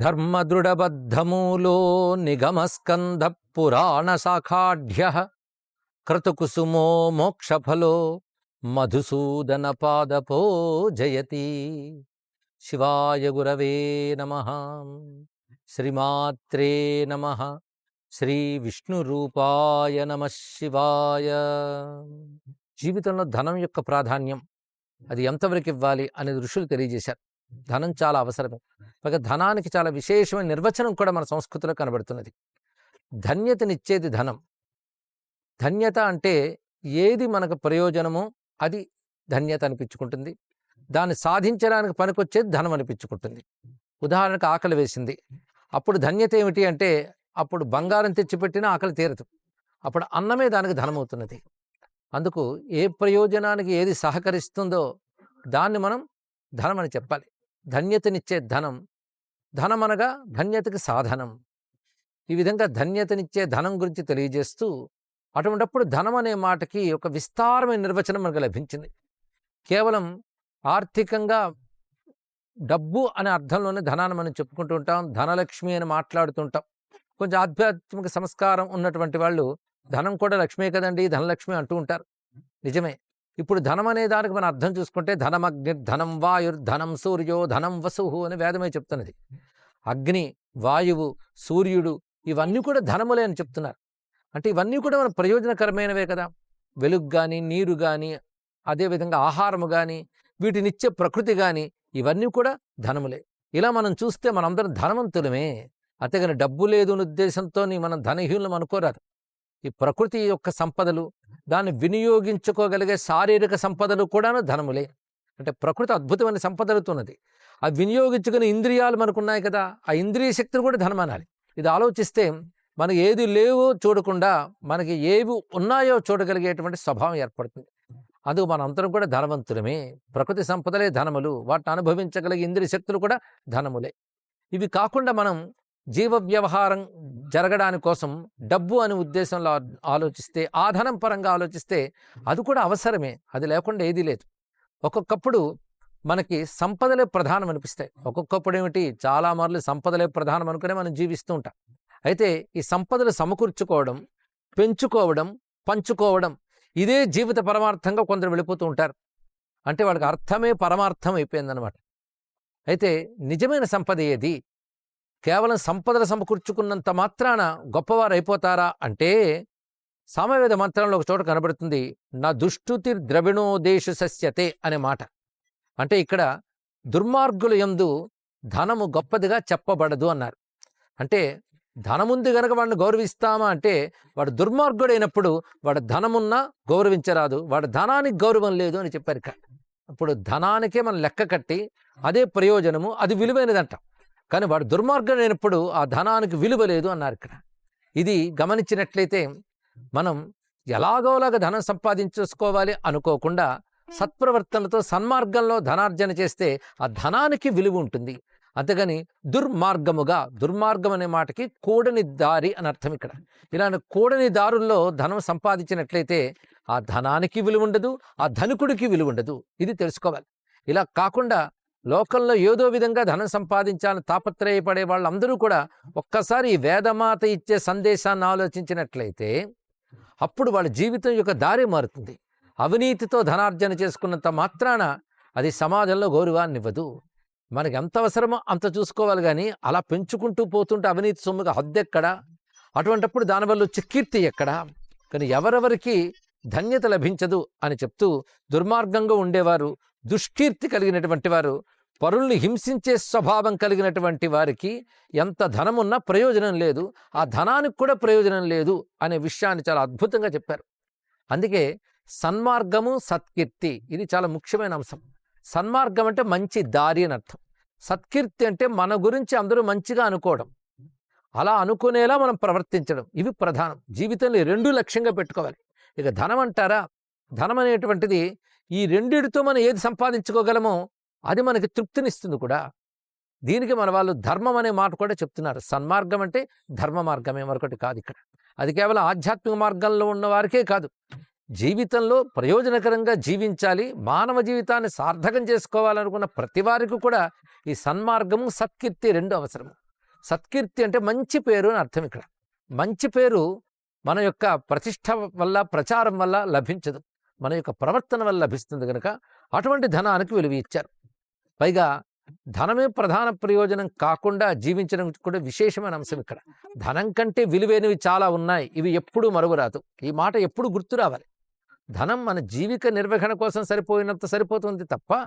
ధర్మదృఢబద్ధమూలో నిగమస్కంధ పురాణ శాఖాఢ్య క్రతుకుసుమో మోక్షఫలో మధుసూదన పాదపో జయతి శివాయ గురవే నమ శ్రీమాత్రే నమ శ్రీ విష్ణురూపాయ నమ శివాయ జీవితంలో ధనం యొక్క ప్రాధాన్యం అది ఎంతవరకు ఇవ్వాలి అనేది ఋషులు తెలియజేశారు. ధనం చాలా అవసరమే. ఒక ధనానికి చాలా విశేషమైన నిర్వచనం కూడా మన సంస్కృతిలో కనబడుతున్నది. ధన్యతనిచ్చేది ధనం. ధన్యత అంటే ఏది మనకు ప్రయోజనమో అది ధన్యత అనిపించుకుంటుంది. దాన్ని సాధించడానికి పనికొచ్చేది ధనం అనిపించుకుంటుంది. ఉదాహరణకు ఆకలి వేసింది. అప్పుడు ధన్యత ఏమిటి అంటే అప్పుడు బంగారం తెచ్చిపెట్టినా ఆకలి తీరదు. అప్పుడు అన్నమే దానికి ధనం అవుతున్నది అందుకు ఏ ప్రయోజనానికి ఏది సహకరిస్తుందో దాన్ని మనం ధనం అని చెప్పాలి. ధన్యతనిచ్చే ధనం ధనం అనగా ధన్యతకి సాధనం. ఈ విధంగా ధన్యతనిచ్చే ధనం గురించి తెలియజేస్తూ అటువంటప్పుడు ధనం అనే మాటకి ఒక విస్తారమైన నిర్వచనం మనకు లభించింది. కేవలం ఆర్థికంగా డబ్బు అనే అర్థంలోనే ధనాన్ని మనం చెప్పుకుంటూ ఉంటాం ధనలక్ష్మి అని మాట్లాడుతుంటాం కొంచెం ఆధ్యాత్మిక సంస్కారం ఉన్నటువంటి వాళ్ళు ధనం కూడా లక్ష్మే కదండి ధనలక్ష్మి అంటూ ఉంటారు. నిజమే. ఇప్పుడు ధనం అనే దానికి మనం అర్థం చూసుకుంటే ధనమగ్ని ధనం వాయుర్ ధనం సూర్యో ధనం వసుహు అని వేదమే చెప్తున్నది. అగ్ని వాయువు సూర్యుడు ఇవన్నీ కూడా ధనములే అని చెప్తున్నారు. అంటే ఇవన్నీ కూడా మన ప్రయోజనకరమైనవే కదా. వెలుగు కానీ నీరు కానీ అదేవిధంగా ఆహారము కానీ వీటినిచ్చే ప్రకృతి కానీ ఇవన్నీ కూడా ధనములే. ఇలా మనం చూస్తే మనందరం ధనవంతులమే. అంతేగాని డబ్బు లేదు అనే ఉద్దేశంతో మనం ధనహీనులం అనుకోరాదు. ఈ ప్రకృతి యొక్క సంపదలు దాన్ని వినియోగించుకోగలిగే శారీరక సంపదలు కూడాను ధనములే. అంటే ప్రకృతి అద్భుతమైన సంపదలతో ఉన్నది ఆ వినియోగించుకునే ఇంద్రియాలు మనకున్నాయి కదా ఆ ఇంద్రియ శక్తులు కూడా ధనం అనాలి ఇది ఆలోచిస్తే మనకి ఏది లేవో చూడకుండా మనకి ఏవి ఉన్నాయో చూడగలిగేటువంటి స్వభావం ఏర్పడుతుంది. అందుకు అంతరం కూడా ధనవంతులమే. ప్రకృతి సంపదలే ధనములు. వాటిని అనుభవించగలిగే ఇంద్రియ శక్తులు కూడా ధనములే. ఇవి కాకుండా మనం జీవ వ్యవహారం జరగడానికి కోసం డబ్బు అనే ఉద్దేశంలో ఆలోచిస్తే ఆధనం పరంగా ఆలోచిస్తే అది కూడా అవసరమే. అది లేకుండా ఏదీ లేదు. ఒక్కొక్కప్పుడు మనకి సంపదలే ప్రధానం అనిపిస్తాయి. ఒక్కొక్కప్పుడు ఏమిటి? చాలా మార్లు సంపదలే ప్రధానం అనుకునే మనం జీవిస్తూ ఉంటాం. అయితే ఈ సంపదలు సమకూర్చుకోవడం పెంచుకోవడం పంచుకోవడం ఇదే జీవిత పరమార్థంగా కొందరు వెళ్ళిపోతూ ఉంటారు. అంటే వాళ్ళకి అర్థమే పరమార్థం అయిపోయిందనమాట అయితే నిజమైన సంపద ఏది? కేవలం సంపదలు సమకూర్చుకున్నంత మాత్రాన గొప్పవారు అయిపోతారా అంటే సామవేద మంత్రంలో ఒక చోట కనబడుతుంది నా దుష్టుతి ద్రవిణోదేశ సస్యతే అనే మాట. అంటే ఇక్కడ దుర్మార్గుల ఎందు ధనము గొప్పదిగా చెప్పబడదు అన్నారు. అంటే ధనముంది గనక వాడిని గౌరవిస్తామా అంటే వాడు దుర్మార్గుడైనప్పుడు వాడు ధనమున్నా గౌరవించరాదు వాడు ధనానికి గౌరవం లేదు అని చెప్పారు ఇక్కడ. అప్పుడు ధనానికే మనం లెక్క కట్టి అదే ప్రయోజనము అది విలువైనదంట. కానీ వాడు దుర్మార్గుడైనప్పుడు ఆ ధనానికి విలువ లేదు అన్నారు ఇక్కడ. ఇది గమనించినట్లయితే మనం ఎలాగోలాగా ధనం సంపాదించుకోవాలి అనుకోకుండా సత్ప్రవర్తనతో సన్మార్గంలో ధనార్జన చేస్తే ఆ ధనానికి విలువ ఉంటుంది. అంతేగాని దుర్మార్గముగా దుర్మార్గం అనే మాటకి కూడని దారి అని అర్థం ఇక్కడ. ఇలాంటి కూడని దారుల్లో ధనం సంపాదించినట్లయితే ఆ ధనానికి విలువ ఉండదు ఆ ధనికుడికి విలువ ఉండదు. ఇది తెలుసుకోవాలి. ఇలా కాకుండా లోకంలో ఏదో విధంగా ధనం సంపాదించాలని తాపత్రయపడే వాళ్ళందరూ కూడా ఒక్కసారి ఈ వేదమాత ఇచ్చే సందేశాన్ని ఆలోచించినట్లయితే అప్పుడు వాళ్ళ జీవితం యొక్క దారి మారుతుంది. అవినీతితో ధనార్జన చేసుకున్నంత మాత్రాన అది సమాజంలో గౌరవాన్ని ఇవ్వదు మనకి ఎంత అవసరమో అంత చూసుకోవాలి కానీ అలా పెంచుకుంటూ పోతుంటే అవినీతి సొమ్ముగా హద్దెక్కడా? అటువంటప్పుడు దానివల్ల వచ్చే కీర్తి ఎక్కడా? కానీ ఎవరెవరికి ధన్యత లభించదు అని చెప్తూ దుర్మార్గంగా ఉండేవారు దుష్కీర్తి కలిగినటువంటి వారు పరుల్ని హింసించే స్వభావం కలిగినటువంటి వారికి ఎంత ధనమున్నా ప్రయోజనం లేదు. ఆ ధనానికి కూడా ప్రయోజనం లేదు అనే విషయాన్ని చాలా అద్భుతంగా చెప్పారు. అందుకే సన్మార్గము సత్కీర్తి ఇది చాలా ముఖ్యమైన అంశం. సన్మార్గం అంటే మంచి దారి అని అర్థం. సత్కీర్తి అంటే మన గురించి అందరూ మంచిగా అనుకోవడం. అలా అనుకునేలా మనం ప్రవర్తించడం. ఇవి ప్రధానం. జీవితంలో రెండు లక్ష్యంగా పెట్టుకోవాలి. ఇక ధనం అంటారా? ధనం అనేటువంటిది ఈ రెండిటితో మనం ఏది సంపాదించుకోగలమో అది మనకి తృప్తినిస్తుంది కూడా. దీనికి మన వాళ్ళు ధర్మం అనే మాట కూడా చెప్తున్నారు. సన్మార్గం అంటే ధర్మ మార్గమే మరొకటి కాదు ఇక్కడ. అది కేవలం ఆధ్యాత్మిక మార్గంలో ఉన్న వారికే కాదు. జీవితంలో ప్రయోజనకరంగా జీవించాలి మానవ జీవితాన్ని సార్థకం చేసుకోవాలనుకున్న ప్రతి వారికి కూడా ఈ సన్మార్గము సత్కీర్తి రెండు అవసరము. సత్కీర్తి అంటే మంచి పేరు అని అర్థం ఇక్కడ. మంచి పేరు మన యొక్క ప్రతిష్ట వల్ల ప్రచారం వల్ల లభించదు. మన యొక్క ప్రవర్తన వల్ల లభిస్తుంది కనుక అటువంటి ధనానికి విలువ ఇచ్చారు. పైగా ధనమే ప్రధాన ప్రయోజనం కాకుండా జీవించడం కూడా విశేషమైన అంశం ఇక్కడ. ధనం కంటే విలువైనవి చాలా ఉన్నాయి. ఇవి ఎప్పుడూ మరువరాదు. ఈ మాట ఎప్పుడు గుర్తు రావాలి. ధనం మన జీవిక నిర్వహణ కోసం సరిపోయినంత సరిపోతుంది తప్ప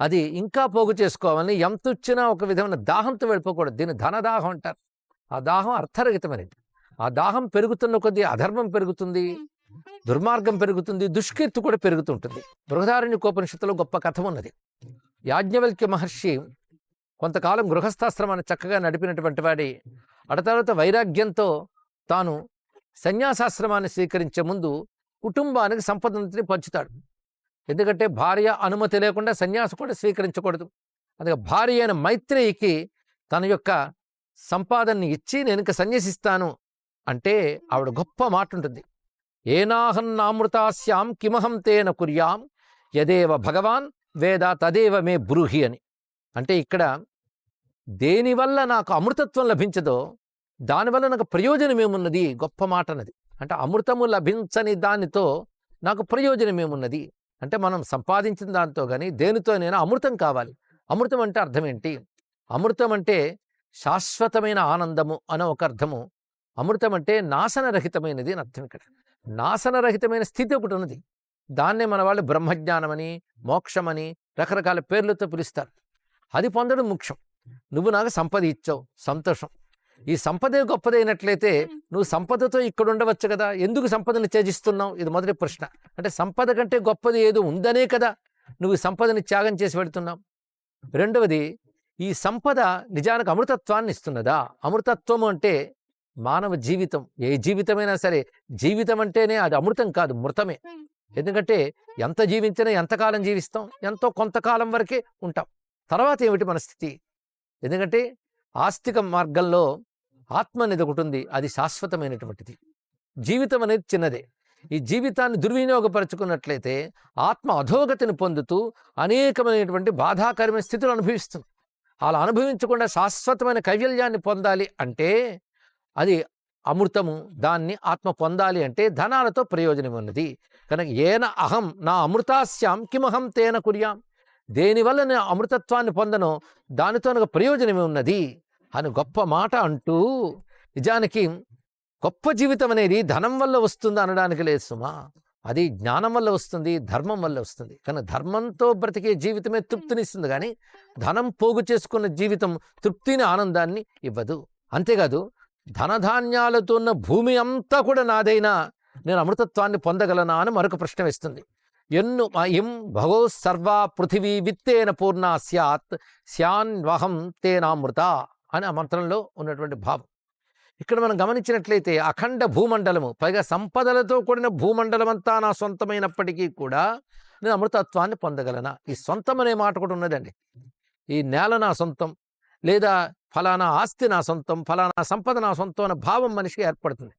అది ఇంకా పోగు చేసుకోవాలని ఎంత వచ్చినా ఒక విధమైన దాహంతో వెళ్ళిపోకూడదు. దీన్ని ధనదాహం అంటారు. ఆ దాహం అర్థరహితమైనది. ఆ దాహం పెరుగుతున్న కొద్దీ అధర్మం పెరుగుతుంది. దుర్మార్గం పెరుగుతుంది. దుష్కీర్తి కూడా పెరుగుతుంటుంది. బృహదారణ్యకోపనిషత్తులో గొప్ప కథ ఉన్నది. యాజ్ఞవల్క్య మహర్షి కొంతకాలం గృహస్థాశ్రమాన్ని చక్కగా నడిపినటువంటి వాడి అడతరత వైరాగ్యంతో తాను సన్యాసాశ్రమాన్ని స్వీకరించే ముందు కుటుంబానికి సంపదని పంచుతాడు. ఎందుకంటే భార్య అనుమతి లేకుండా సన్యాసం కూడా స్వీకరించకూడదు. అందుకే భార్య అయిన మైత్రేయికి తన యొక్క సంపాదనని ఇచ్చి నేను ఇంకా సన్యసిస్తాను అంటే ఆవిడ గొప్ప మాట ఉంటుంది ఏనాహన్నామృతాస్యాం కిమహం తేన కుర్యాం యదేవ భగవాన్ వేద తదేవ మే బ్రూహి అని. అంటే ఇక్కడ దేనివల్ల నాకు అమృతత్వం లభించదో దానివల్ల నాకు ప్రయోజనం ఏమున్నది? గొప్ప మాట అన్నది. అంటే అమృతము లభించని దానితో నాకు ప్రయోజనం ఏమున్నది? అంటే మనం సంపాదించిన దాంతో కానీ దేనితో నేను అమృతం కావాలి. అమృతం అంటే అర్థం ఏంటి? అమృతం అంటే శాశ్వతమైన ఆనందము అనే ఒక అర్థము. అమృతం అంటే నాశనరహితమైనది అని అర్థం ఇక్కడ. నాశనరహితమైన స్థితి ఒకటి ఉన్నది. దాన్నే మన వాళ్ళు బ్రహ్మజ్ఞానమని మోక్షమని రకరకాల పేర్లతో పిలుస్తారు. అది పొందడం ముఖ్యం. నువ్వు నాకు సంపద ఇచ్చావు. సంతోషం. ఈ సంపదే గొప్పదైనట్లయితే నువ్వు సంపదతో ఇక్కడ ఉండవచ్చు కదా. ఎందుకు సంపదను త్యజిస్తున్నావు? ఇది మొదటి ప్రశ్న. అంటే సంపద కంటే గొప్పది ఏదో ఉందనే కదా. నువ్వు సంపదని త్యాగం చేసి పెడుతున్నావు రెండవది ఈ సంపద నిజానికి అమృతత్వాన్ని ఇస్తున్నదా? అమృతత్వము అంటే మానవ జీవితం. ఏ జీవితమైనా సరే జీవితం అంటేనే అది అమృతం కాదు మృతమే. ఎందుకంటే ఎంత జీవించినా ఎంతకాలం జీవిస్తాం ఎంతో కొంతకాలం వరకే ఉంటాం. తర్వాత ఏమిటి మన స్థితి? ఎందుకంటే ఆస్తిక మార్గంలో ఆత్మ అనేది ఒకటి ఉంది అది శాశ్వతమైనటువంటిది. జీవితం అనేది చిన్నదే. ఈ జీవితాన్ని దుర్వినియోగపరచుకున్నట్లయితే ఆత్మ అధోగతిని పొందుతూ అనేకమైనటువంటి బాధాకరమైన స్థితులు అనుభవిస్తుంది. అలా అనుభవించకుండా శాశ్వతమైన కైవల్యాన్ని పొందాలి అంటే అది అమృతము దాన్ని ఆత్మ పొందాలి అంటే ధనాలతో ప్రయోజనం ఉన్నది కనుక ఏన అహం నా అమృతాస్యాం కిమహం తేన కుర్యాం. దేనివల్ల నేను అమృతత్వాన్ని పొందను దానితో నాకు ప్రయోజనమే ఉన్నది అని గొప్ప మాట అంటూ నిజానికి గొప్ప జీవితం అనేది ధనం వల్ల వస్తుంది అనడానికి లేదు సుమా. అది జ్ఞానం వల్ల వస్తుంది ధర్మం వల్ల వస్తుంది. కానీ ధర్మంతో బ్రతికే జీవితమే తృప్తినిస్తుంది. కానీ ధనం పోగు చేసుకున్న జీవితం తృప్తిని ఆనందాన్ని ఇవ్వదు. అంతేకాదు ధనధాన్యాలతో ఉన్న భూమి అంతా కూడా నాదైనా నేను అమృతత్వాన్ని పొందగలనా అని మరొక ప్రశ్న వేస్తుంది. ఎన్ను ఇం భగో సర్వా పృథివీ విత్తేన పూర్ణ స్యాత్ స్యాన్వహం తేనామృత అని ఆ మంత్రంలో ఉన్నటువంటి భావం. ఇక్కడ మనం గమనించినట్లయితే అఖండ భూమండలము పైగా సంపదలతో కూడిన భూమండలం అంతా నా సొంతమైనప్పటికీ కూడా నేను అమృతత్వాన్ని పొందగలనా? ఈ సొంతం అనే మాట కూడా ఉన్నదండి. ఈ నేల నా సొంతం లేదా ఫలానా ఆస్తి నా సొంతం ఫలానా సంపద నా సొంతం అనే భావం మనిషికి ఏర్పడుతుంది.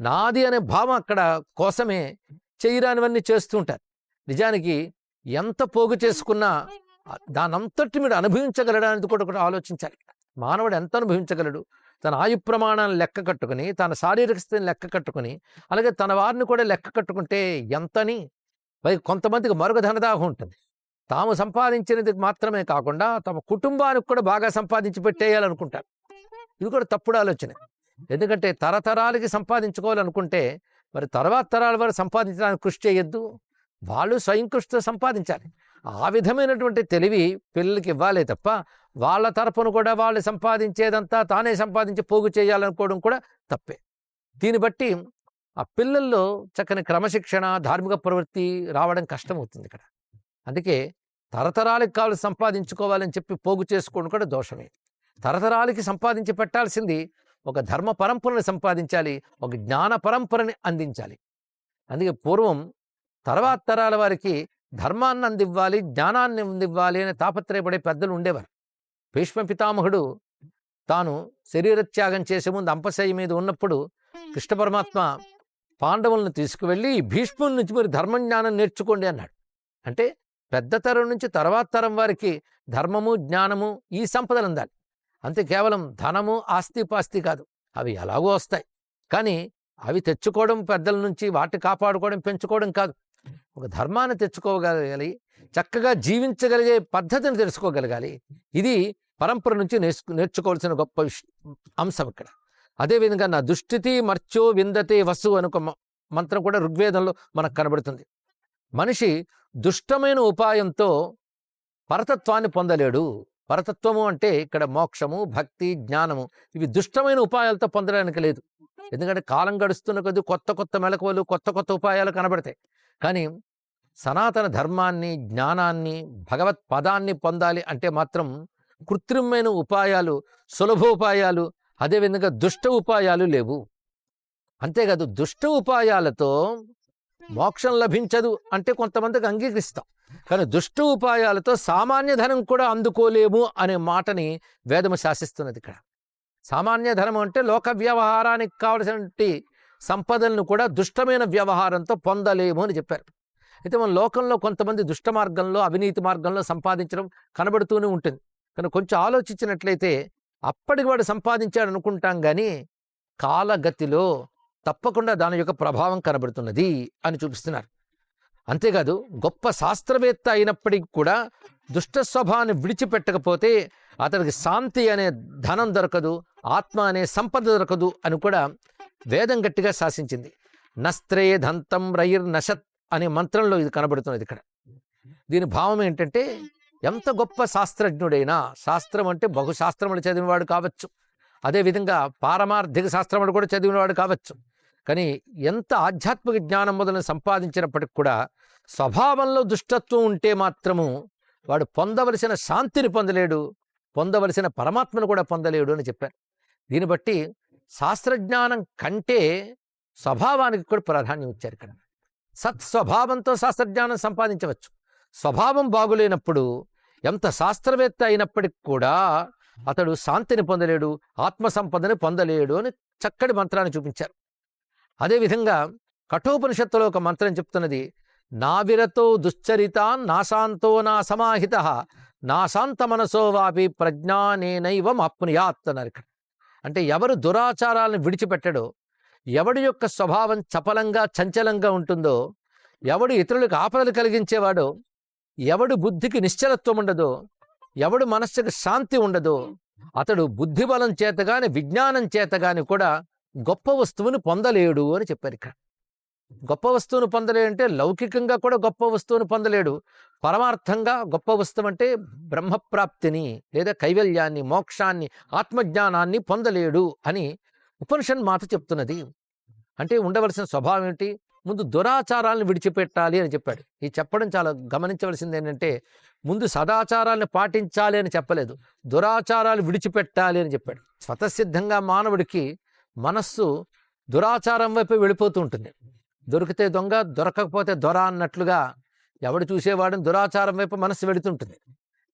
నాది అనే భావం అక్కడ కోసమే చేయరానివన్నీ చేస్తూ ఉంటారు. నిజానికి ఎంత పోగు చేసుకున్నా దానంతటి మీరు అనుభవించగలడానికి కూడా ఒకటి ఆలోచించాలి. మానవుడు ఎంత అనుభవించగలడు? తన ఆయు ప్రమాణాన్ని లెక్క కట్టుకుని తన శారీరక స్థితిని లెక్క కట్టుకుని అలాగే తన వారిని కూడా లెక్క కట్టుకుంటే ఎంతని? పై కొంతమందికి మరొక ధనదాహం ఉంటుంది. తాము సంపాదించినది మాత్రమే కాకుండా తమ కుటుంబానికి కూడా బాగా సంపాదించి పెట్టేయాలనుకుంటారు. ఇది కూడా తప్పుడు ఆలోచన. ఎందుకంటే తరతరాలకి సంపాదించుకోవాలనుకుంటే మరి తర్వాత తరాల వారు సంపాదించడానికి కృషి చేయొద్దు. వాళ్ళు స్వయం కృషితో సంపాదించాలి. ఆ విధమైనటువంటి తెలివి పిల్లలకి ఇవ్వాలే తప్ప వాళ్ళ తరపున కూడా వాళ్ళు సంపాదించేదంతా తానే సంపాదించి పోగు చేయాలనుకోవడం కూడా తప్పే. దీన్ని బట్టి ఆ పిల్లల్లో చక్కని క్రమశిక్షణ ధార్మిక ప్రవృత్తి రావడం కష్టమవుతుంది ఇక్కడ. అందుకే తరతరాలకు కావాలి సంపాదించుకోవాలని చెప్పి పోగు చేసుకోవడం కూడా దోషమే. తరతరాలకి సంపాదించి పెట్టాల్సింది ఒక ధర్మ పరంపరని సంపాదించాలి ఒక జ్ఞాన పరంపరని అందించాలి. అందుకే పూర్వం తర్వాత తరాల వారికి ధర్మాన్ని అందివ్వాలి జ్ఞానాన్ని అందివ్వాలి అనే తాపత్రయపడే పెద్దలు ఉండేవారు. భీష్మ పితామహుడు తాను శరీరత్యాగం చేసే ముందు అంపశయ్య మీద ఉన్నప్పుడు కృష్ణ పరమాత్మ పాండవులను తీసుకువెళ్ళి భీష్ముల నుంచి మీరు ధర్మజ్ఞానం నేర్చుకోండి అన్నాడు. అంటే పెద్ద తరం నుంచి తర్వాత తరం వారికి ధర్మము జ్ఞానము ఈ సంపదలు అందాలి అంతే కేవలం ధనము ఆస్తి పాస్తి కాదు. అవి ఎలాగో వస్తాయి. కానీ అవి తెచ్చుకోవడం పెద్దల నుంచి వాటిని కాపాడుకోవడం పెంచుకోవడం కాదు. ఒక ధర్మాన్ని తెచ్చుకోగలగాలి చక్కగా జీవించగలిగే పద్ధతిని తెలుసుకోగలగాలి. ఇది పరంపర నుంచి నేర్చుకు నేర్చుకోవాల్సిన గొప్ప అంశం ఇక్కడ. అదేవిధంగా నా దుష్టితి మర్చో విందతే వసు అనుక మంత్రం కూడా ఋగ్వేదంలో మనకు కనబడుతుంది. మనిషి దుష్టమైన ఉపాయంతో పరతత్వాన్ని పొందలేడు. పరతత్వము అంటే ఇక్కడ మోక్షము భక్తి జ్ఞానము ఇవి దుష్టమైన ఉపాయాలతో పొందడానికి లేదు. ఎందుకంటే కాలం గడుస్తున్న కొద్దీ కొత్త కొత్త మెలకువలు కొత్త కొత్త ఉపాయాలు కనబడతాయి. కానీ సనాతన ధర్మాన్ని జ్ఞానాన్ని భగవత్ పదాన్ని పొందాలి అంటే మాత్రం కృత్రిమమైన ఉపాయాలు సులభోపాయాలు అదేవిధంగా దుష్ట ఉపాయాలు లేవు. అంతేకాదు దుష్ట ఉపాయాలతో మోక్షం లభించదు అంటే కొంతమందికి అంగీకరిస్తాం. కానీ దుష్ట ఉపాయాలతో సామాన్య ధనం కూడా అందుకోలేము అనే మాటని వేదము శాసిస్తున్నది ఇక్కడ. సామాన్య ధనం అంటే లోక వ్యవహారానికి కావలసినటువంటి సంపదలను కూడా దుష్టమైన వ్యవహారంతో పొందలేము అని చెప్పారు. అయితే మన లోకంలో కొంతమంది దుష్ట మార్గంలో అవినీతి మార్గంలో సంపాదించడం కనబడుతూనే ఉంటుంది. కానీ కొంచెం ఆలోచించినట్లయితే అప్పటికి వాడు సంపాదించాడు అనుకుంటాం కానీ కాలగతిలో తప్పకుండా దాని యొక్క ప్రభావం కనబడుతున్నది అని చూపిస్తున్నారు. అంతేకాదు గొప్ప శాస్త్రవేత్త అయినప్పటికీ కూడా దుష్ట స్వభావాన్ని విడిచిపెట్టకపోతే అతనికి శాంతి అనే ధనం దొరకదు ఆత్మ అనే సంపద దొరకదు అని కూడా వేదం గట్టిగా శాసించింది. నస్త్రే దంతం రయిర్ నశత్ అనే మంత్రంలో ఇది కనబడుతున్నది ఇక్కడ. దీని భావం ఏంటంటే ఎంత గొప్ప శాస్త్రజ్ఞుడైనా శాస్త్రం అంటే బహుశాస్త్రములు చదివినవాడు కావచ్చు. అదేవిధంగా పారమార్థిక శాస్త్రములు కూడా చదివినవాడు కావచ్చు. కానీ ఎంత ఆధ్యాత్మిక జ్ఞానం మొదలను సంపాదించినప్పటికి కూడా స్వభావంలో దుష్టత్వం ఉంటే మాత్రము వాడు పొందవలసిన శాంతిని పొందలేడు పొందవలసిన పరమాత్మను కూడా పొందలేడు అని చెప్పారు. దీన్ని బట్టి శాస్త్రజ్ఞానం కంటే స్వభావానికి కూడా ప్రాధాన్యం ఇచ్చారు ఇక్కడ. సత్స్వభావంతో శాస్త్రజ్ఞానం సంపాదించవచ్చు. స్వభావం బాగులేనప్పుడు ఎంత శాస్త్రవేత్త అయినప్పటికి కూడా అతడు శాంతిని పొందలేడు ఆత్మ సంపదని పొందలేడు అని చక్కటి మంత్రాన్ని చూపించారు. అదేవిధంగా కఠోపనిషత్తులో ఒక మంత్రం చెప్తున్నది నావిరతో దుశ్చరితాన్ నాశాంతో నా సమాహిత నాశాంత మనసో వాపి ప్రజ్ఞానేనైవ ఆప్నుయాత్ అన్నారు ఇక్కడ. అంటే ఎవరు దురాచారాలను విడిచిపెట్టడో ఎవడి యొక్క స్వభావం చపలంగా చంచలంగా ఉంటుందో ఎవడు ఇతరులకు ఆపదలు కలిగించేవాడో ఎవడు బుద్ధికి నిశ్చలత్వం ఉండదో ఎవడు మనస్సుకు శాంతి ఉండదో అతడు బుద్ధిబలం చేతగాని విజ్ఞానం చేతగాని కూడా గొప్ప వస్తువుని పొందలేడు అని చెప్పారు ఇక్కడ. గొప్ప వస్తువును పొందలేడు అంటే లౌకికంగా కూడా గొప్ప వస్తువును పొందలేడు. పరమార్థంగా గొప్ప వస్తువు అంటే బ్రహ్మప్రాప్తిని లేదా కైవల్యాన్ని మోక్షాన్ని ఆత్మజ్ఞానాన్ని పొందలేడు అని ఉపనిషన్ మాట చెప్తున్నది. అంటే ఉండవలసిన స్వభావం ఏంటి? ముందు దురాచారాలను విడిచిపెట్టాలి అని చెప్పాడు. ఈ చెప్పడం చాలా గమనించవలసింది ఏంటంటే ముందు సదాచారాలను పాటించాలి అని చెప్పలేదు. దురాచారాలు విడిచిపెట్టాలి అని చెప్పాడు. స్వతసిద్ధంగా మానవుడికి మనస్సు దురాచారం వైపు వెళ్ళిపోతూ ఉంటుంది దొరికితే దొంగ దొరకకపోతే దొర అన్నట్లుగా ఎవడు చూసేవాడిని దురాచారం వైపు మనస్సు వెళుతుంటుంది.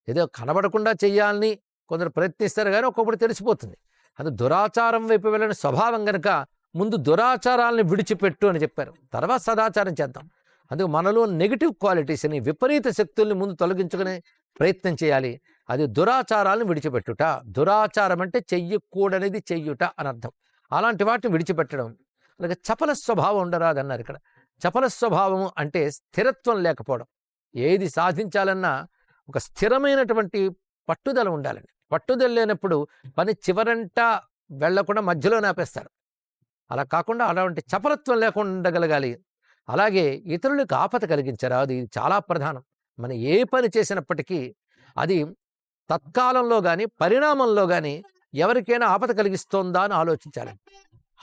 ఏదో కనబడకుండా చెయ్యాలని కొందరు ప్రయత్నిస్తారు కానీ ఒక్కొక్కటి తెలిసిపోతుంది. అది దురాచారం వైపు వెళ్ళని స్వభావం కనుక ముందు దురాచారాలను విడిచిపెట్టు అని చెప్పారు. తర్వాత సదాచారం చేద్దాం. అందుకు మనలో నెగిటివ్ క్వాలిటీస్ని విపరీత శక్తుల్ని ముందు తొలగించుకునే ప్రయత్నం చేయాలి. అది దురాచారాలను విడిచిపెట్టుట. దురాచారం అంటే చెయ్యకూడనిది చెయ్యుట అని అర్థం అలాంటి వాటిని విడిచిపెట్టడం. అలాగే చపల స్వభావం ఉండరాదన్నారు ఇక్కడ. చపల స్వభావము అంటే స్థిరత్వం లేకపోవడం. ఏది సాధించాలన్నా ఒక స్థిరమైనటువంటి పట్టుదల ఉండాలండి. పట్టుదల లేనప్పుడు పని చివరంట వెళ్ళకుండా మధ్యలో నాపేస్తారు అలా కాకుండా అలాంటి చపలత్వం లేకుండా ఉండగలగాలి అలాగే ఇతరులకు ఆపద కలిగించరా అది చాలా ప్రధానం. మనం ఏ పని చేసినప్పటికీ అది తత్కాలంలో కానీ పరిణామంలో కానీ ఎవరికైనా ఆపద కలిగిస్తోందా అని ఆలోచించాలి.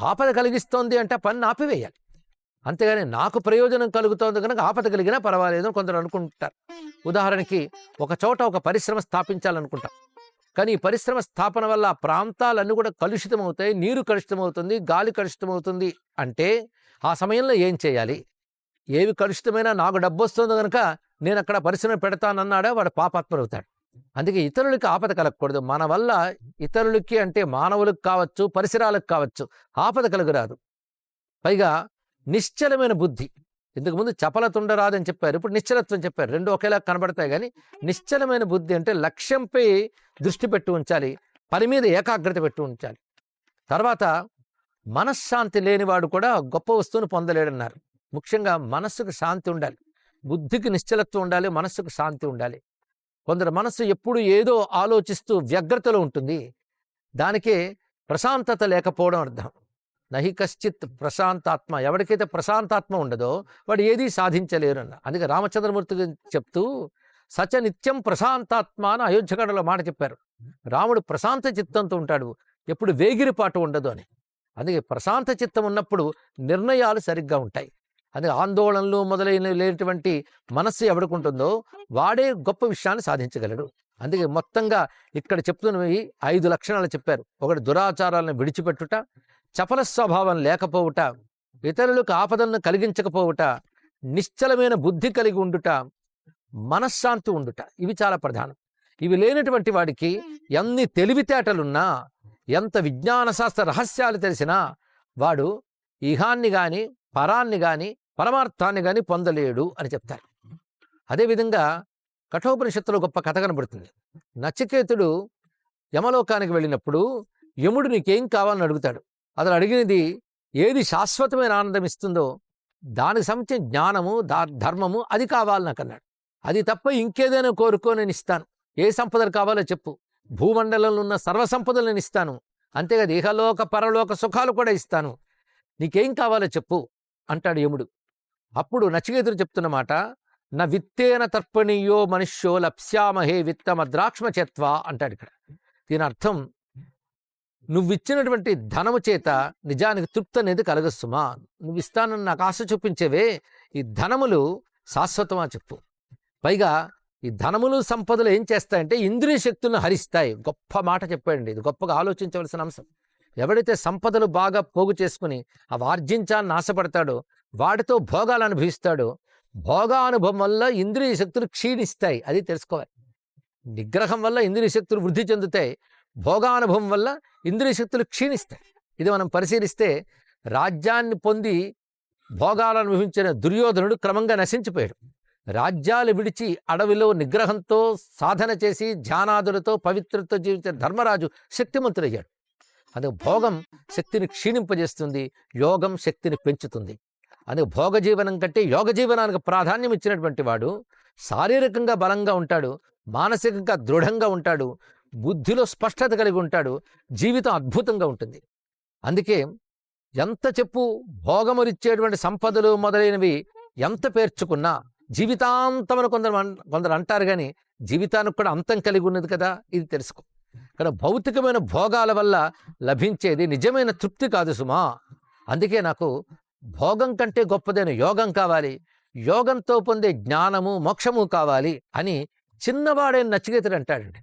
ఆపద కలిగిస్తోంది అంటే పన్ను పని ఆపివేయాలి. అంతేగాని నాకు ప్రయోజనం కలుగుతోంది కనుక ఆపద కలిగినా పర్వాలేదు అని కొందరు అనుకుంటారు. ఉదాహరణకి ఒక చోట ఒక పరిశ్రమ స్థాపించాలనుకుంటాం. కానీ ఈ పరిశ్రమ స్థాపన వల్ల ప్రాంతాలన్నీ కూడా కలుషితమవుతాయి నీరు కలుషితమవుతుంది గాలి కలుషితమవుతుంది అంటే ఆ సమయంలో ఏం చేయాలి? ఏవి కలుషితమైనా నాకు డబ్బు వస్తుందో కనుక నేను అక్కడ పరిశ్రమ పెడతానన్నాడా వాడు పాపాత్మరవుతాడు అందుకే ఇతరులకి ఆపద కలగకూడదు. మన వల్ల ఇతరులకి అంటే మానవులకు కావచ్చు పరిసరాలకు కావచ్చు ఆపద కలుగురాదు. పైగా నిశ్చలమైన బుద్ధి. ఇంతకుముందు చపలతుండరాదని చెప్పారు ఇప్పుడు నిశ్చలత్వం చెప్పారు. రెండు ఒకేలా కనబడతాయి కానీ నిశ్చలమైన బుద్ధి అంటే లక్ష్యంపై దృష్టి పెట్టి ఉంచాలి పని మీద ఏకాగ్రత పెట్టి ఉంచాలి. తర్వాత మనశ్శాంతి లేనివాడు కూడా గొప్ప వస్తువును పొందలేడన్నారు. ముఖ్యంగా మనస్సుకు శాంతి ఉండాలి. బుద్ధికి నిశ్చలత్వం ఉండాలి మనస్సుకు శాంతి ఉండాలి. కొందరు మనస్సు ఎప్పుడు ఏదో ఆలోచిస్తూ వ్యగ్రతలో ఉంటుంది. దానికే ప్రశాంతత లేకపోవడం అర్థం. నహి కశ్చిత్ ప్రశాంతాత్మ. ఎవరికైతే ప్రశాంతాత్మ ఉండదో వాడు ఏదీ సాధించలేరు అన్న. అందుకే రామచంద్రమూర్తి గురించి చెప్తూ సచ నిత్యం ప్రశాంతాత్మ అని అయోధ్యకాండలో మాట చెప్పారు. రాముడు ప్రశాంత చిత్తంతో ఉంటాడు. ఎప్పుడు వేగిరిపాటు ఉండదు అని. అందుకే ప్రశాంత చిత్తం ఉన్నప్పుడు నిర్ణయాలు సరిగ్గా ఉంటాయి. అందుకే ఆందోళనలు మొదలైన లేనటువంటి మనస్సు ఎవడుకుంటుందో వాడే గొప్ప విషయాన్ని సాధించగలడు. అందుకే మొత్తంగా ఇక్కడ చెప్తున్నవి ఐదు లక్షణాలు చెప్పారు. ఒకటి దురాచారాలను విడిచిపెట్టుట చపల స్వభావం లేకపోవుట ఇతరులకు ఆపదలను కలిగించకపోవుట నిశ్చలమైన బుద్ధి కలిగి ఉండుట మనశ్శాంతి ఉండుట ఇవి చాలా ప్రధానం. ఇవి లేనటువంటి వాడికి ఎన్ని తెలివితేటలున్నా ఎంత విజ్ఞాన శాస్త్ర రహస్యాలు తెలిసినా వాడు ఇహాన్ని కానీ పరాన్ని కానీ పరమార్థాన్ని కానీ పొందలేడు అని చెప్తారు. అదేవిధంగా కఠోపనిషత్తులో గొప్ప కథ కనబడుతుంది. నచికేతుడు యమలోకానికి వెళ్ళినప్పుడు యముడు నీకేం కావాలని అడుగుతాడు. అతను అడిగినది ఏది శాశ్వతమైన ఆనందం ఇస్తుందో దానికి సంబంధించిన జ్ఞానము దా ధర్మము అది కావాలి నాకు అన్నాడు అది తప్ప ఇంకేదైనా కోరుకో నేను ఇస్తాను. ఏ సంపదలు కావాలో చెప్పు. భూమండలంలో ఉన్న సర్వ సంపదలు నేను ఇస్తాను. అంతేకాదు ఇహలోక పరలోక సుఖాలు కూడా ఇస్తాను. నీకేం కావాలో చెప్పు అంటాడు యముడు. అప్పుడు నచికేతుడు చెప్తున్న మాట నా విత్తేన తర్పణీయో మనుష్యో లప్స్యామహే విత్తమ ద్రాక్ష్మ చెత్వ అంటాడు ఇక్కడ. దీని అర్థం నువ్విచ్చినటువంటి ధనము చేత నిజానికి తృప్తి అనేది కలగస్తుమా? నువ్వు ఇస్తానని నాకు ఆశ చూపించేవే ఈ ధనములు శాశ్వతమా చెప్పు. పైగా ఈ ధనములు సంపదలు ఏం చేస్తాయంటే ఇంద్రియ శక్తులను హరిస్తాయి. గొప్ప మాట చెప్పాడండి. ఇది గొప్పగా ఆలోచించవలసిన అంశం. ఎవడైతే సంపదలు బాగా పోగు చేసుకుని అవి ఆర్జించాలని ఆశపడతాడో వాటితో భోగాలు అనుభవిస్తాడో. భోగానుభవం వల్ల ఇంద్రియ శక్తులు క్షీణిస్తాయి. అది తెలుసుకోవాలి. నిగ్రహం వల్ల ఇంద్రియ శక్తులు వృద్ధి చెందుతాయి. భోగానుభవం వల్ల ఇంద్రియ శక్తులు క్షీణిస్తాయి. ఇది మనం పరిశీలిస్తే రాజ్యాన్ని పొంది భోగాలు అనుభవించిన దుర్యోధనుడు క్రమంగా నశించిపోయాడు. రాజ్యాలు విడిచి అడవిలో నిగ్రహంతో సాధన చేసి ధ్యానాదులతో పవిత్రతో జీవించిన ధర్మరాజు శక్తిమంతుడయ్యాడు. అందుకే భోగం శక్తిని క్షీణింపజేస్తుంది. యోగం శక్తిని పెంచుతుంది. అందుకే భోగ జీవనం కంటే యోగ జీవనానికి ప్రాధాన్యం ఇచ్చినటువంటి వాడు శారీరకంగా బలంగా ఉంటాడు మానసికంగా దృఢంగా ఉంటాడు బుద్ధిలో స్పష్టత కలిగి ఉంటాడు జీవితం అద్భుతంగా ఉంటుంది. అందుకే ఎంత చెప్పు భోగములిచ్చేటువంటి సంపదలు మొదలైనవి ఎంత పేర్చుకున్నా జీవితాంతమని కొందరు కొందరు అంటారు కానీ జీవితానికి కూడా అంతం కలిగి ఉన్నది కదా ఇది తెలుసుకో. కానీ భౌతికమైన భోగాల వల్ల లభించేది నిజమైన తృప్తి కాదు సుమా. అందుకే నాకు భోగం కంటే గొప్పదైన యోగం కావాలి. యోగంతో పొందే జ్ఞానము మోక్షము కావాలి అని చిన్నవాడైన నచికేతుడు అంటాడండి.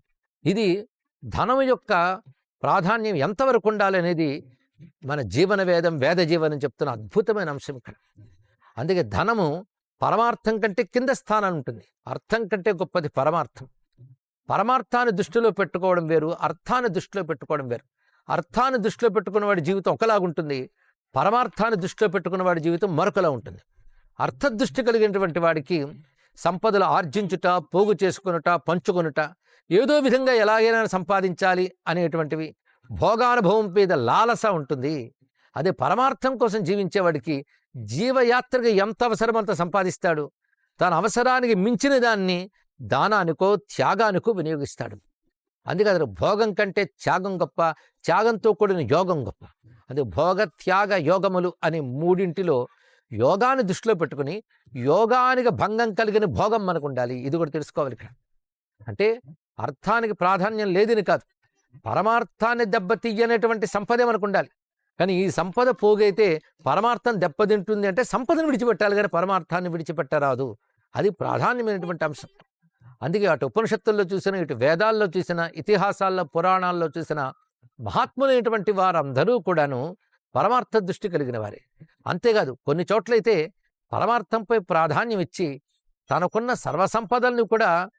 ఇది ధనం యొక్క ప్రాధాన్యం ఎంతవరకు ఉండాలనేది మన జీవన వేదం వేద జీవనం చెప్తున్న అద్భుతమైన అంశం ఇక్కడ. అందుకే ధనము పరమార్థం కంటే కింద స్థానం ఉంటుంది. అర్థం కంటే గొప్పది పరమార్థం. పరమార్థాన్ని దృష్టిలో పెట్టుకోవడం వేరు అర్థాన్ని దృష్టిలో పెట్టుకోవడం వేరు. అర్థాన్ని దృష్టిలో పెట్టుకున్న వాడి జీవితం ఒకలాగుంటుంది. పరమార్థాన్ని దృష్టిలో పెట్టుకున్న వాడి జీవితం మరొకలా ఉంటుంది. అర్థదృష్టి కలిగినటువంటి వాడికి సంపదలు ఆర్జించుట పోగు చేసుకునుట పంచుకొనుట ఏదో విధంగా ఎలాగైనా సంపాదించాలి అనేటువంటివి భోగానుభవం మీద లాలస ఉంటుంది. అదే పరమార్థం కోసం జీవించేవాడికి జీవయాత్రకి ఎంత అవసరం అంత సంపాదిస్తాడు. తన అవసరానికి మించిన దాన్ని దానానికో త్యాగానికో వినియోగిస్తాడు. అందుకే అతను భోగం కంటే త్యాగం గొప్ప త్యాగంతో కూడిన యోగం గొప్ప. అది భోగ త్యాగ యోగములు అనే మూడింటిలో యోగాన్ని దృష్టిలో పెట్టుకుని యోగానికి భంగం కలిగిన భోగం మనకు ఉండాలి ఇది కూడా తెలుసుకోవాలి ఇక్కడ. అంటే అర్థానికి ప్రాధాన్యం లేదని కాదు. పరమార్థాన్ని దెబ్బతీయనటువంటి సంపదే మనకు ఉండాలి కానీ ఈ సంపద పోగైతే పరమార్థం దెబ్బతింటుంది అంటే సంపదను విడిచిపెట్టాలి కానీ పరమార్థాన్ని విడిచిపెట్టరాదు. అది ప్రాధాన్యమైనటువంటి అంశం. అందుకే అటు ఉపనిషత్తుల్లో చూసిన ఇటు వేదాల్లో చూసిన ఇతిహాసాల్లో పురాణాల్లో చూసిన మహాత్ములైనటువంటి వారందరూ కూడాను పరమార్థ దృష్టి కలిగిన వారే. అంతేకాదు కొన్ని చోట్లయితే పరమార్థంపై ప్రాధాన్యం ఇచ్చి తనకున్న సర్వసంపదల్ని కూడా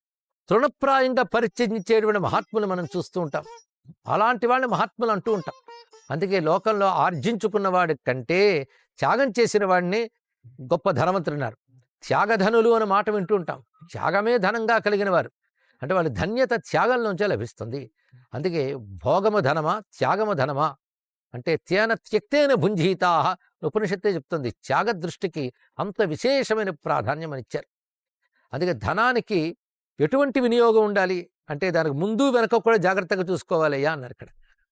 తృణప్రాయంగా పరిచయించేటువంటి మహాత్ములు మనం చూస్తూ ఉంటాం. అలాంటి వాళ్ళని మహాత్ములు అంటూ ఉంటాం. అందుకే లోకంలో ఆర్జించుకున్నవాడి కంటే త్యాగం చేసిన వాడిని గొప్ప ధనవంతులున్నారు త్యాగధనులు అనే మాట వింటూ ఉంటాం. త్యాగమే ధనంగా కలిగిన వారు. అంటే వాళ్ళ ధన్యత త్యాగంలోంచే లభిస్తుంది. అందుకే భోగము ధనమా త్యాగము ధనమా అంటే తేన త్యక్తేన భుంజీతా ఉపనిషత్తే చెప్తుంది. త్యాగ దృష్టికి అంత విశేషమైన ప్రాధాన్యం అని ఇచ్చారు. అందుకే ధనానికి ఎటువంటి వినియోగం ఉండాలి? అంటే దానికి ముందు వెనక కూడా జాగ్రత్తగా చూసుకోవాలయ్యా అన్నారు ఇక్కడ.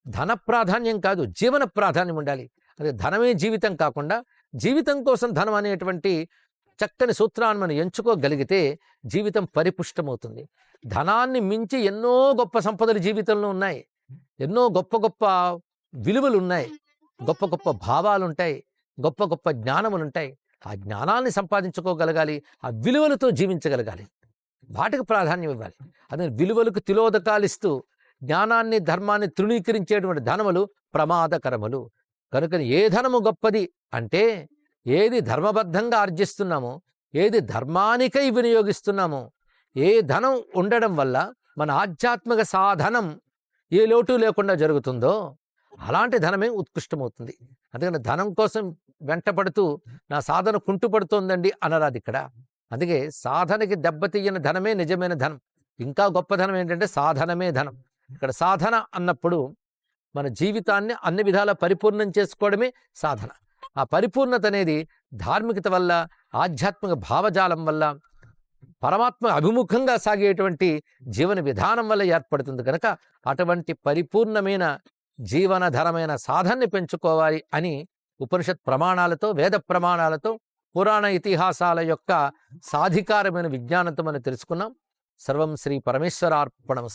ధన ప్రాధాన్యం కాదు జీవన ప్రాధాన్యం ఉండాలి. అదే ధనమే జీవితం కాకుండా జీవితం కోసం ధనం అనేటువంటి చక్కని సూత్రాన్ని మనం ఎంచుకోగలిగితే జీవితం పరిపుష్టమవుతుంది. ధనాన్ని మించి ఎన్నో గొప్ప సంపదలు జీవితంలో ఉన్నాయి. ఎన్నో గొప్ప గొప్ప విలువలు ఉన్నాయి గొప్ప గొప్ప భావాలు ఉంటాయి గొప్ప గొప్ప జ్ఞానములు ఉంటాయి ఆ జ్ఞానాన్ని సంపాదించుకోగలగాలి. ఆ విలువలతో జీవించగలగాలి. వాటికి ప్రాధాన్యం ఇవ్వాలి. అదే విలువలకు తిలోదకాలిస్తూ జ్ఞానాన్ని ధర్మాన్ని తృణీకరించేటువంటి ధనములు ప్రమాదకరములు. కనుక ఏ ధనము గొప్పది అంటే ఏది ధర్మబద్ధంగా ఆర్జిస్తున్నామో ఏది ధర్మానికై వినియోగిస్తున్నామో ఏ ధనం ఉండడం వల్ల మన ఆధ్యాత్మిక సాధనం ఏ లోటు లేకుండా జరుగుతుందో అలాంటి ధనమే ఉత్కృష్టమవుతుంది. అందుకని ధనం కోసం వెంటపడుతూ నా సాధన కుంటుపడుతోందండి అనరాదు ఇక్కడ. అందుకే సాధనకి దెబ్బతీయని ధనమే నిజమైన ధనం. ఇంకా గొప్ప ధనం ఏంటంటే సాధనమే ధనం. ఇక్కడ సాధన అన్నప్పుడు మన జీవితాన్ని అన్ని విధాల పరిపూర్ణం చేసుకోవడమే సాధన. ఆ పరిపూర్ణత అనేది ధార్మికత వల్ల ఆధ్యాత్మిక భావజాలం వల్ల పరమాత్మ అభిముఖంగా సాగేటువంటి జీవన విధానం వల్ల ఏర్పడుతుంది కనుక అటువంటి పరిపూర్ణమైన జీవనధరమైన సాధనని పెంచుకోవాలి అని ఉపనిషత్ ప్రమాణాలతో వేద ప్రమాణాలతో పురాణ ఇతిహాసాల యొక్క సాధికారమైన విజ్ఞానంతో మనం తెలుసుకున్నాం. సర్వం శ్రీ పరమేశ్వరార్పణమస్తు.